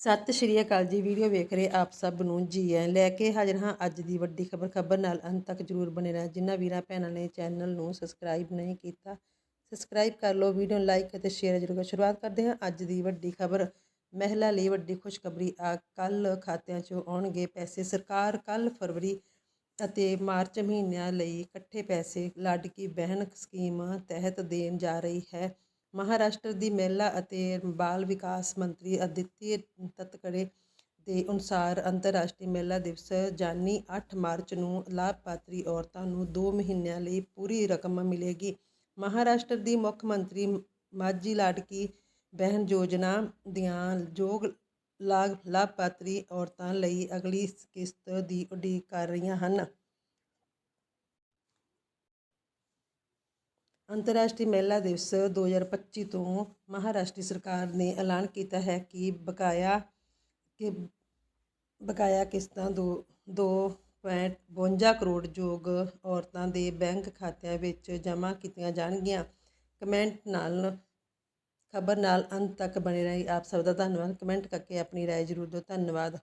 ਸਤਿ ਸ਼੍ਰੀ ਅਕਾਲ ਜੀ, ਵੀਡੀਓ ਵੇਖ ਰਹੇ ਆਪ ਸਭ ਨੂੰ ਜੀ। ਆਇਆਂ ਲੈ ਕੇ ਹਾਜ਼ਰ ਹਾਂ ਅੱਜ ਦੀ ਵੱਡੀ ਖਬਰ। ਖਬਰ ਨਾਲ ਅੰਤ ਤੱਕ ਜਰੂਰ ਬਣੇ ਰਹਿਣਾ ਜਿਨ੍ਹਾਂ ਵੀਰਾਂ ਭੈਣਾਂ ਨੇ ਚੈਨਲ ਨੂੰ ਸਬਸਕ੍ਰਾਈਬ ਨਹੀਂ ਕੀਤਾ, ਸਬਸਕ੍ਰਾਈਬ ਕਰ ਲਓ, ਵੀਡੀਓ ਨੂੰ ਲਾਈਕ ਅਤੇ ਸ਼ੇਅਰ ਜ਼ਰੂਰ ਕਰੋ। ਸ਼ੁਰੂਆਤ ਕਰਦੇ ਹਾਂ ਅੱਜ ਦੀ ਵੱਡੀ ਖਬਰ। ਮਹਿਲਾ ਲਈ ਵੱਡੀ ਖੁਸ਼ਖਬਰੀ ਆ ਕੱਲ ਖਾਤਿਆਂ 'ਚੋਂ ਆਉਣਗੇ ਪੈਸੇ। ਸਰਕਾਰ ਕੱਲ ਫਰਵਰੀ ਅਤੇ ਮਾਰਚ ਮਹੀਨਿਆਂ ਲਈ ਇਕੱਠੇ ਪੈਸੇ, ਲਾਡਕੀ ਬਹਿਨ ਸਕੀਮ ਤਹਿਤ ਦੇਣ ਜਾ ਰਹੀ ਹੈ। ਮਹਾਰਾਸ਼ਟਰ ਦੀ ਮਹਿਲਾ ਅਤੇ ਬਾਲ ਵਿਕਾਸ ਮੰਤਰੀ ਅਦਿੱਤੀ ਤਤਕੜੇ ਦੇ ਅਨੁਸਾਰ ਅੰਤਰਰਾਸ਼ਟਰੀ ਮਹਿਲਾ ਦਿਵਸ ਜਾਨੀ 8 ਮਾਰਚ ਨੂੰ ਲਾਭਪਾਤਰੀ ਔਰਤਾਂ ਨੂੰ 2 ਮਹੀਨਿਆਂ ਲਈ ਪੂਰੀ ਰਕਮ ਮਿਲੇਗੀ। ਮਹਾਰਾਸ਼ਟਰ ਦੀ ਮੁੱਖ ਮੰਤਰੀ ਮਾਝੀ ਲਾਡਕੀ ਬਹਿਨ ਯੋਜਨਾ ਦੀਆਂ ਯੋਗ ਲਾਭ ਲਾਭਪਾਤਰੀ ਔਰਤਾਂ ਲਈ ਅਗਲੀ ਕਿਸ਼ਤ ਦੀ ਉਡੀਕ ਕਰ ਰਹੀਆਂ ਹਨ। ਅੰਤਰਰਾਸ਼ਟਰੀ ਮਹਿਲਾ ਦਿਵਸ 2025 ਤੋਂ ਮਹਾਰਾਸ਼ਟਰੀ ਸਰਕਾਰ ਨੇ ਐਲਾਨ ਕੀਤਾ ਹੈ ਕਿ ਬਕਾਇਆ ਕਿ ਬਕਾਇਆ ਕਿਸ਼ਤਾਂ ਦੋ ਦੋ ਪੁਆਇੰਟ ਬਵੰਜਾ ਕਰੋੜ ਯੋਗ ਔਰਤਾਂ ਦੇ ਬੈਂਕ ਖਾਤਿਆਂ ਵਿੱਚ ਜਮ੍ਹਾਂ ਕੀਤੀਆਂ ਜਾਣਗੀਆਂ ਕਮੈਂਟ ਨਾਲ ਖਬਰ ਨਾਲ ਅੰਤ ਤੱਕ ਬਣੇ ਰਹੀ ਆਪ ਸਭ ਦਾ ਧੰਨਵਾਦ ਕਮੈਂਟ ਕਰਕੇ ਆਪਣੀ رائے ਜ਼ਰੂਰ ਦਿਓ ਧੰਨਵਾਦ